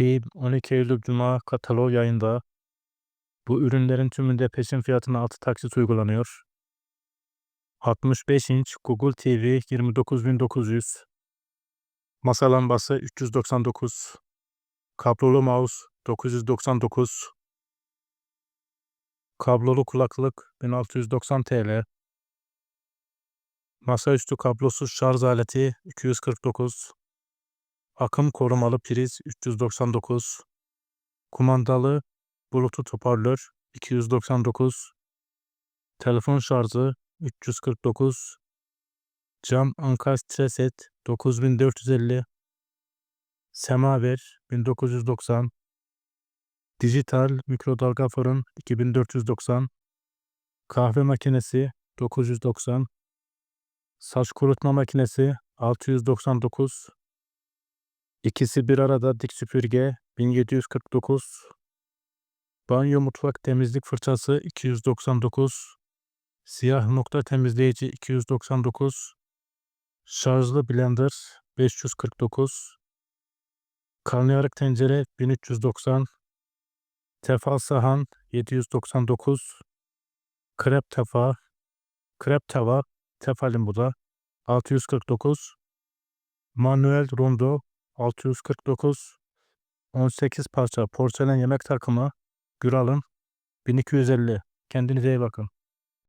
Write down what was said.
Bir 12 Eylül Cuma kataloğu yayında. Bu ürünlerin tümünde peşin fiyatına 6 taksit uygulanıyor. 65 inç Google TV 29900 Masa lambası 399 Kablolu mouse 999 Kablolu kulaklık 1690 TL Masaüstü kablosuz şarj aleti 249 Akım korumalı priz 399 Kumandalı Bluetooth hoparlör 299 Telefon şarjı 349 Cam ankastre set 9450 Semaver 1990 Dijital mikrodalga fırın 2490 Kahve makinesi 990 Saç kurutma makinesi 699 İkisi bir arada dik süpürge 1749 Banyo mutfak temizlik fırçası 299 Siyah nokta temizleyici 299 Şarjlı blender 549 Karnıyarık tencere 1390 Tefal sahan 799 Krep tava Krep tava Tefalin bu da 649 Manuel rondo 649 18 parça porselen yemek takımı Güral'ın 1250 Kendinize iyi bakın.